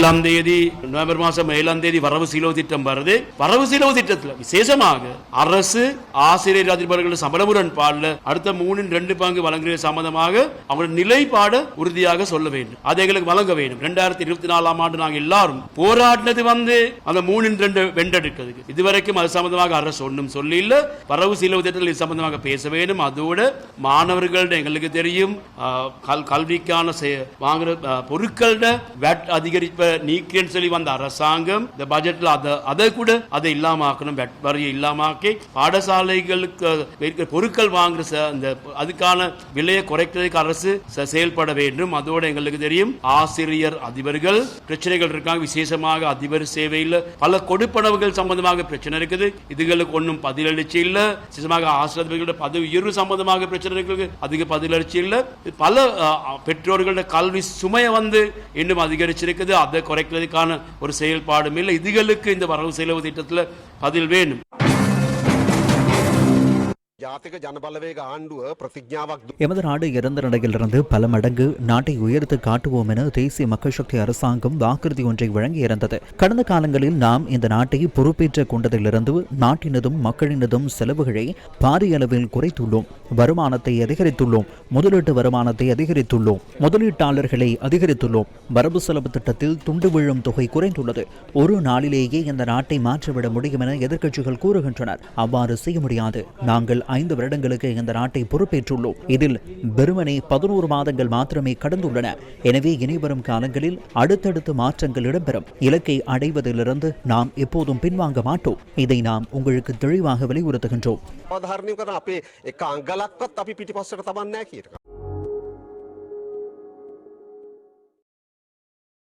ஏழாம் தேதி நவம்பர் மாசம் ஏழாம் தேதி வரவு செலவு திட்டம் வருது வரவு செலவு திட்டத்தில் விசேஷமாக அரசு ஆசிரியர் அதிபர்கள் சம்பள முரண்பாடுல அடுத்த மூணின் ரெண்டு பங்கு வழங்குவது சம்பந்தமாக அவங்களோட நிலைப்பாடு உறுதியாக சொல்ல வேண்டும் அதை எங்களுக்கு வழங்க வேண்டும் ரெண்டாயிரத்தி இருபத்தி நாலாம் ஆண்டு நாங்கள் எல்லாரும் போராடினது வந்து அந்த மூணின் ரெண்டு வென்றெடுக்கிறதுக்கு இதுவரைக்கும் அது சம்பந்தமாக அரசு ஒன்றும் சொல்லி இல்லை வரவு செலவு திட்டத்தில் இது சம்பந்தமாக பேச வேண்டும் அதோடு மாணவர்கள்ட எங்களுக்கு தெரியும் கல் கல்விக்கான வாங்குற பொருட்கள்ட வேட் அதிகரிப்பை நீக்கேன்னு சொல்லி வந்த அரசாங்கம் இந்த பட்ஜெட்ல அதை அதை கூட அதை இல்லாம ஆக்கணும் வரியை இல்லாம ஆக்கி பாடசாலைகளுக்கு இருக்கிற பொருட்கள் வாங்குற அந்த அதுக்கான விலையை குறைக்கிறதுக்கு அரசு செயல்பட வேண்டும். அதோட எங்களுக்கு தெரியும் ஆசிரியர் அதிபர்கள் பிரச்சனைகள் இருக்காங்க. விசேஷமாக அதிபர் சேவையில் பல கொடுப்பனவுகள் சம்பந்தமாக பிரச்சனை இருக்குது. இதுகளுக்கு ஒன்றும் பதிலளிச்சு இல்லை. விசேஷமாக ஆசிரியர்களோட பதவி உயர்வு சம்பந்தமாக பிரச்சனை இருக்குது. அதுக்கு பதிலளிச்சு இல்லை. பல பெற்றோர்களோட கல்வி சுமையை வந்து இன்னும் அதிகரிச்சிருக்குது. அதை குறைக்கிறதுக்கான ஒரு செயல்பாடும் இல்லை. இதுகளுக்கு இந்த வரவு செலவு திட்டத்தில் பதில் வேணும். எமது நாடு இறந்த நிலையிலிருந்து பல மடங்கு நாட்டை உயர்த்து காட்டுவோம் என தேசிய மக்கள் சக்தி அரசாங்கம் வாக்குறுதி ஒன்றை வழங்கியிருந்தது கடந்த காலங்களில் நாம் இந்த நாட்டை பொறுப்பேற்றுக் கொண்டதிலிருந்து நாட்டினதும் மக்களினதும் செலவுகளை பாரிய அளவில் குறைத்துள்ளோம். வருமானத்தை அதிகரித்துள்ளோம். முதலீட்டு வருமானத்தை அதிகரித்துள்ளோம். முதலீட்டாளர்களை அதிகரித்துள்ளோம். வரவு செலவு திட்டத்தில் துண்டு விழும் தொகை குறைந்துள்ளது. ஒரு நாளிலேயே இந்த நாட்டை மாற்றிவிட முடியும் என எதிர்க்கட்சிகள் கூறுகின்றனர். அவ்வாறு செய்ய முடியாது. நாங்கள் ஐந்து வருடங்களுக்கு இந்த நாட்டை பொறுப்பேற்றுள்ளோம். இதில் வெறுமனே பதினோரு மாதங்கள் மாத்திரமே கடந்துள்ளன. எனவே இனிவரும் காலங்களில் அடுத்தடுத்து மாற்றங்கள் இடம்பெறும். இலக்கை அடைவதிலிருந்து நாம் எப்போதும் பின்வாங்க மாட்டோம். இதை நாம் உங்களுக்கு தெளிவாக வலியுறுத்துகின்றோம்.